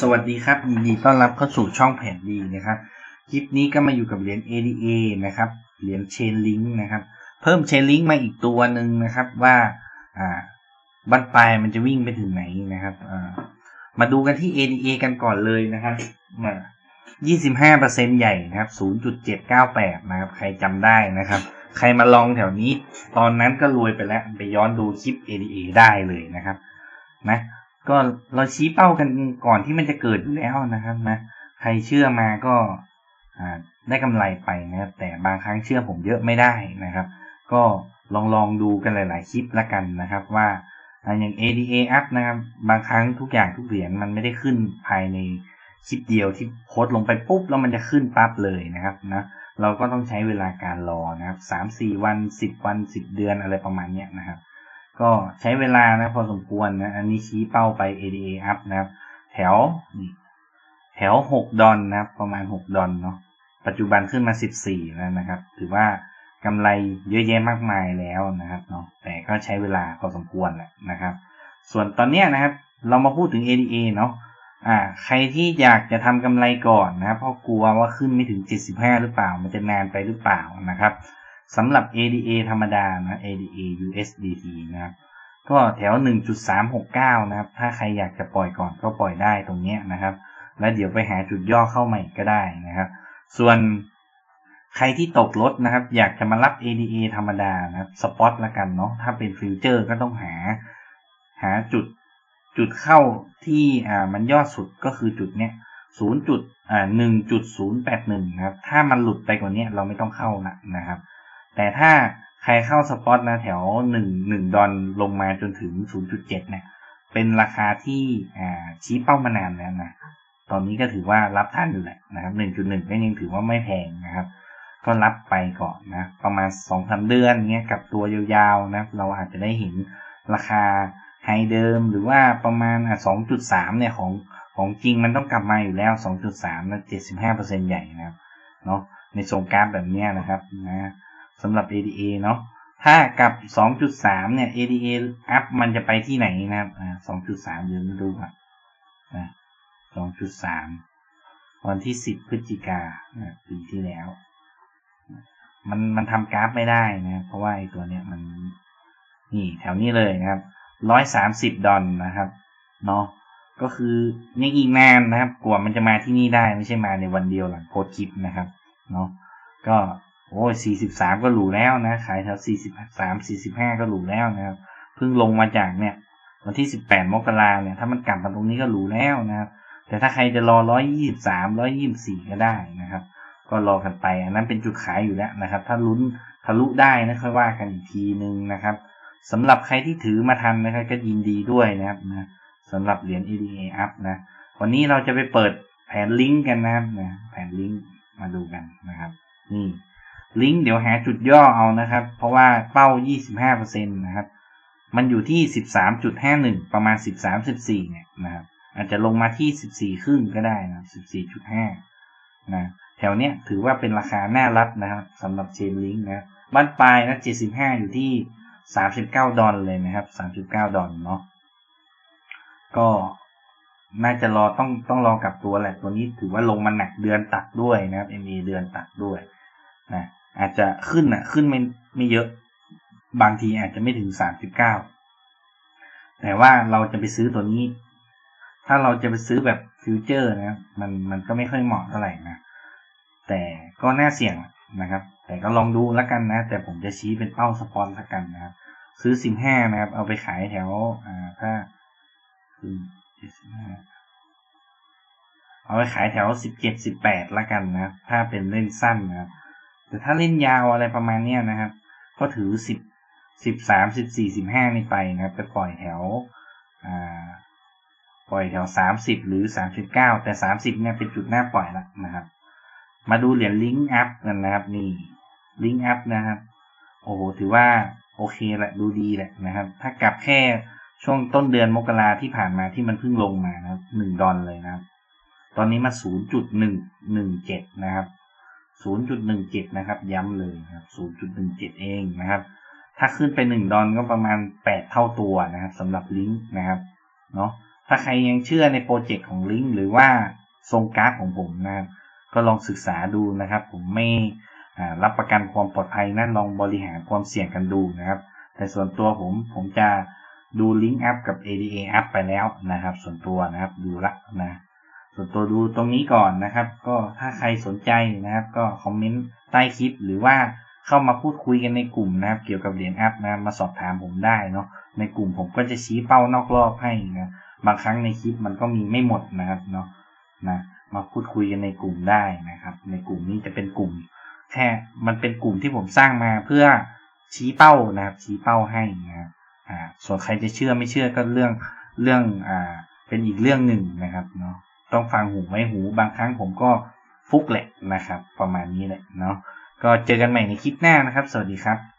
สวัสดีครับยินดีต้อนรับเข้าสู่ช่องแผนดีนะครับคลิปนี้ก็มาอยู่กับเหรียญ ADA นะครับเหรียญ Chainlink นะครับ เพิ่ม Chainlink มาอีกตัวหนึ่งนะครับว่าอ่าบันปลายมันจะวิ่งไปถึงไหนนะครับอ่ามาดูกันที่ ADA กันก่อนเลยนะครับมา25%ใหญ่นะครับ 0.798 นะครับ ใครจำได้นะครับ ใครมาลองแถวนี้ ตอนนั้นก็รวยไปแล้ว ไปย้อนดูคลิป ADA ได้เลยนะครับ นะ ก็เราชี้เป้ากันก่อนที่มันจะเกิดอยู่แล้วนะครับนะใครเชื่อมาก็ได้กำไรไปนะครับ แต่บางครั้งเชื่อผมเยอะไม่ได้นะครับ ก็ลองลองดูกันหลาย ๆ คลิปละกันนะครับว่าอย่าง ADA up นะครับ บางครั้งทุกอย่างทุกเหรียญมันไม่ได้ขึ้นภายในคลิปเดียวที่โพสลงไปปุ๊บแล้วมันจะขึ้นปั๊บเลยนะครับนะเราก็ต้องใช้เวลาการรอนะครับสามสี่วันสิบวันสิบเดือนอะไรประมาณเนี้ยนะครับ ก็ใช้เวลานะพอสมควรนะ อันนี้ชี้เป้าไป ADA up นะครับ แถวนี่แถวหกดอนนะครับ ประมาณหกดอนเนาะปัจจุบันขึ้นมาสิบสี่แล้วนะครับ ถือว่ากำไรเยอะแยะมากมายแล้วนะครับเนาะแต่ก็ใช้เวลาพอสมควรแหละนะครับ ส่วนตอนเนี้ยนะครับ เรามาพูดถึง ADA เนาะอ่า ใครที่อยากจะทำกำไรก่อนนะครับเพราะกลัวว่าขึ้นไม่ถึง 75 หรือเปล่า มันจะนานไปหรือเปล่านะครับ สำหรับ ADA ธรรมดานะ ADA USDT นะครับก็แถว 1.369 นะครับ ถ้าใครอยากจะปล่อยก่อนก็ปล่อยได้ตรงนี้นะครับ แล้วเดี๋ยวไปหาจุดย่อเข้าใหม่ก็ได้นะครับ ส่วนใครที่ตกรถนะครับ อยากจะมารับ ADA ธรรมดานะครับ สปอตละกันเนาะ ถ้าเป็นฟิวเจอร์ก็ต้องหา หาจุดจุดเข้าที่อ่ามันยอดสุดก็คือจุดเนี้ยศูนย์จุดอ่าหนึ่งจุดศูนย์แปดหนึ่งนะครับ ถ้ามันหลุดไปกว่านี้เราไม่ต้องเข้านะนะครับ แต่ถ้าใครเข้าสปอตนะแถวหนึ่งหนึ่งดอลลงมาจนถึงศูนย์จุดเจ็ดเนี่ยเป็นราคาที่อ่าชี้เป้ามานานแล้วนะตอนนี้ก็ถือว่ารับท่านอยู่แหละนะครับหนึ่งจุดหนึ่งก็ยังถือว่าไม่แพงนะครับ ก็รับไปก่อนนะ ประมาณสองสาเดือนเงี้ยกับตัวยาวๆนะ เราอาจจะได้เห็นราคาไฮเดิมหรือว่าประมาณอะสองจุดสามเนี่ยของของจริงมันต้องกลับมาอยู่แล้วสองจุดสามนะเจ็ดสิบห้าเปอร์เซ็นใหญ่นะครับเนาะในทรงกราฟแบบนี้นะครับนะ สำหรับ ADA เนาะถ้ากับสองจุดสามเนี่ย ADA อัพมันจะไปที่ไหนนะครับอ่าสองจุดสามเดี๋ยวมาดูอะนะสองจุดสามวันที่สิบพฤศจิกาปีที่แล้ว มันมันทำกราฟไม่ได้นะเพราะว่าไอตัวเนี้ยมันนี่แถวนี้เลยนะครับร้อยสามสิบดอลนะครับเนาะก็คือยังอีกนานนะครับ กว่ามันจะมาที่นี่ได้ไม่ใช่มาในวันเดียวหลังโพสคลิปนะครับเนาะก็ โอ้ยสี่สิบสามก็หรูแล้วนะ ขายแถวสี่สิบสามสี่สิบห้าก็หรูแล้วนะครับ เพิ่งลงมาจากเนี่ย วันที่สิบแปดมกราเนี่ย ถ้ามันกลับมาตรงนี้ก็หรูแล้วนะครับ แต่ถ้าใครจะรอร้อยยี่สิบสามร้อยยี่สิบสี่ก็ได้นะครับ ก็รอกันไป อันนั้นเป็นจุดขายอยู่แล้วนะครับ ถ้าลุ้นทะลุได้นะค่อยว่ากันอีกทีนึงนะครับสำหรับใครที่ถือมาทันนะครับก็ยินดีด้วยนะครับนะสำหรับเหรียญ EDA up นะ วันนี้เราจะไปเปิดแผนลิงก์กันนะครับนะแผนลิงก์มาดูกันนะครับ นี่ ลิงก์เดี๋ยวหาจุดย่อเอานะครับ เพราะว่าเป้า 25%นะครับ มันอยู่ที่ 13.51 ประมาณ 13-14 เนี่ยนะครับ อาจจะลงมาที่ 14 ครึ่งก็ได้นะ14.5 นะ แถวเนี้ยถือว่าเป็นราคาน่ารับนะครับสำหรับเชนลิงก์นะบ้านปลายนะ 75 อยู่ที่สามสิบเก้าดอลเลยนะครับสามสิบเก้าดอลเนาะ ก็น่าจะรอต้องต้องรอกับตัวแหละ ตัวนี้ถือว่าลงมาหนักเดือนตัดด้วยนะครับ MA เดือนตัดด้วยนะ อาจจะขึ้นอะ ขึ้นไม่ไม่เยอะ บางทีอาจจะไม่ถึงสามสิบเก้าแต่ว่าเราจะไปซื้อตัวนี้ ถ้าเราจะไปซื้อแบบฟิวเจอร์นะ มันมันก็ไม่ค่อยเหมาะเท่าไหร่นะ แต่ก็น่าเสี่ยงนะครับ แต่ก็ลองดูแล้วกันนะ แต่ผมจะชี้เป็นเป้าสปอนละกันนะครับ ซื้อสิบห้านะครับ เอาไปขายแถว อ่า ถ้าคือเจ็ดสิบห้าเอาไปขายแถวสิบเจ็ดสิบแปดละกันนะ ถ้าเป็นเล่นสั้นนะครับ แต่ถ้าเล่นยาวอะไรประมาณเนี้ยนะครับ ก็ถือสิบสิบสามสิบสี่สิบห้านี่ไปนะครับ ไปปล่อยแถวอ่าปล่อยแถวสามสิบหรือสามสิบเก้าแต่สามสิบเนี่ยเป็นจุดหน้าปล่อยละนะครับ มาดูเหรียญลิงก์อัพกันนะครับนี่ลิงก์อัพนะครับ โอ้โหถือว่าโอเคแหละดูดีแหละนะครับ ถ้ากลับแค่ช่วงต้นเดือนมกราที่ผ่านมาที่มันเพิ่งลงมานะครับหนึ่งดอลเลยนะครับ ตอนนี้มาศูนย์จุดหนึ่งหนึ่งเจ็ดนะครับ ศูนย์จุดหนึ่งเจ็ดนะครับ ย้ำเลยครับศูนย์จุดหนึ่งเองนะครับ ถ้าขึ้นไปหนึ่งดอลก็ประมาณแปดเท่าตัวนะครับสำหรับลิงก์นะครับเนาะถ้าใครยังเชื่อในโปรเจกต์ของลิงก์หรือว่าทรงกราฟของผมนะครับ ก็ลองศึกษาดูนะครับ ผมไม่รับประกันความปลอดภัยนะลองบริหารความเสี่ยงกันดูนะครับ แต่ส่วนตัวผมผมจะดูลิงก์แอปกับ ADA แอปไปแล้วนะครับ ส่วนตัวนะครับดูละนะ ส่วนตัวดูตรงนี้ก่อนนะครับ ก็ถ้าใครสนใจนะครับ ก็คอมเมนต์ใต้คลิป หรือว่าเข้ามาพูดคุยกันในกลุ่มนะครับ เกี่ยวกับเหรียญแอปนะมาสอบถามผมได้เนาะในกลุ่มผมก็จะชี้เป้านอกรอบให้นะบางครั้งในคลิปมันก็มีไม่หมดนะครับเนาะนะมาพูดคุยกันในกลุ่มได้นะครับ ในกลุ่มนี้จะเป็นกลุ่ม แค่มันเป็นกลุ่มที่ผมสร้างมาเพื่อชี้เป้านะครับ ชี้เป้าให้นะครับอ่าส่วนใครจะเชื่อไม่เชื่อก็เรื่องเรื่องอ่าเป็นอีกเรื่องหนึ่งนะครับเนาะ ต้องฟังหูไว้หู บางครั้งผมก็ฟุกแหละนะครับ ประมาณนี้แหละเนาะก็เจอกันใหม่ในคลิปหน้านะครับ สวัสดีครับ